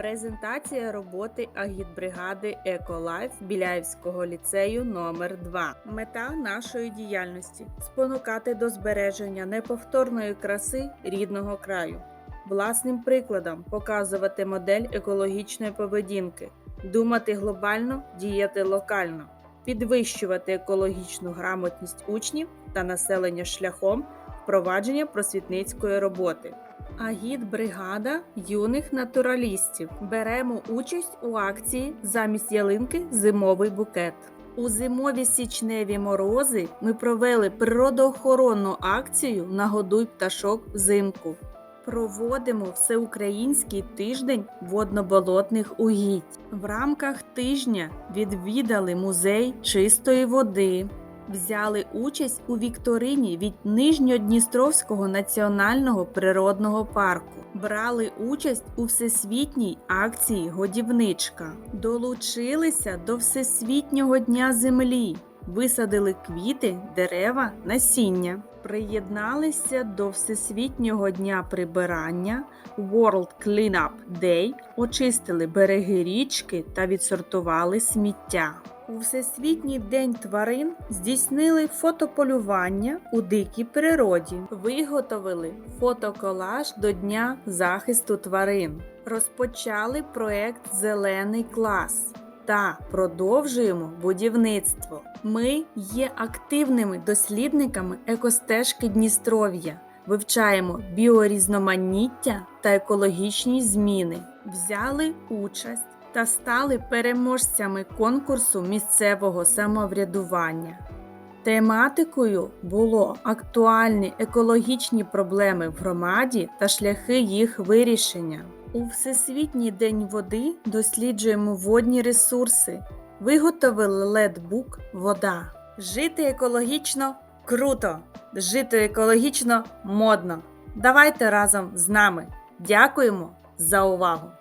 Презентація роботи агітбригади Еколайф Біляївського ліцею номер 2 Мета нашої діяльності спонукати до збереження неповторної краси рідного краю. Власним прикладом показувати модель екологічної поведінки, думати глобально, діяти локально, підвищувати екологічну грамотність учнів та населення шляхом впровадження просвітницької роботи. Агіт-бригада юних натуралістів. Беремо участь у акції замість ялинки зимовий букет. У зимові січневі морози ми провели природоохоронну акцію Нагодуй пташок взимку. Проводимо всеукраїнський тиждень водноболотних угідь. В рамках тижня відвідали музей чистої води, взяли участь у вікторині від Нижньодністровського національного природного парку, брали участь у всесвітній акції Годівничка, долучилися до Всесвітнього дня землі, висадили квіти, дерева, насіння. Приєдналися до Всесвітнього дня прибирання World Cleanup Day, очистили береги річки та відсортували сміття. У Всесвітній день тварин здійснили фотополювання у дикій природі, виготовили фотоколаж до Дня захисту тварин, розпочали проект Зелений клас та продовжуємо будівництво. Ми є активними дослідниками екостежки Дністров'я, вивчаємо біорізноманіття та екологічні зміни, взяли участь та стали переможцями конкурсу місцевого самоврядування. Тематикою було актуальні екологічні проблеми в громаді та шляхи їх вирішення. У Всесвітній день води досліджуємо водні ресурси. Виготовили ледбук Вода. Жити екологічно круто! Жити екологічно модно. Давайте разом з нами. Дякуємо за увагу!